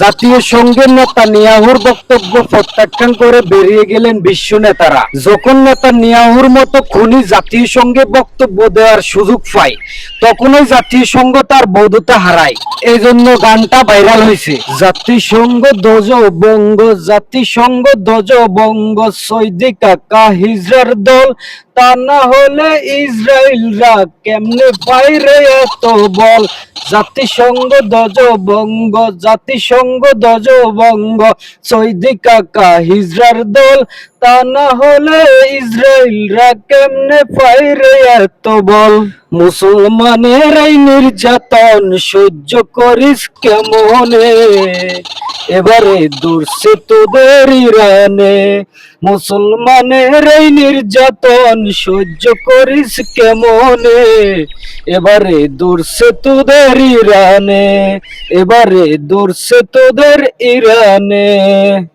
জাতীয় সংঘের নেতা নিয়াহুর বক্তব্য প্রত্যাখ্যান করে বেরিয়ে গেলেন বিশ্ব নেতারা। যখন নেতা নিয়াহুর মতো খুনি জাতীয় সংঘে বক্তব্য দেওয়ার সুযোগ পায়, তখনই জাতীয় সংঘ তার বৈধতা হারায়। এই জন্য গানটা ভাইরাল হয়েছে। জাতিসংঘ ধ্বজ বঙ্গ জাতিসংঘ ধ্বজ বঙ্গ সৈদি কাকা হিজরার দল, তা না হলে ইসরায়েলরা কেমনে পাইরে এত বল? জাতিসংঘ ধ্বজ বঙ্গ জাতিসংঘ দজ বঙ্গ। সৈদি কাকা হিজরার দল, তা না হলে ইসরায়েলরা কেমনে পাইরে এত বল? মুসলমানের এই নির্যাতন, সহ্য করিস কেমনে? এবারে দূরছে তোদের ইরানে। মুসলমানের এই নির্যাতন, সহ্য করিস কেমনে? এবারে দূরছে তোদের ইরানে। এবারে দূরছে তোদের ইরানে।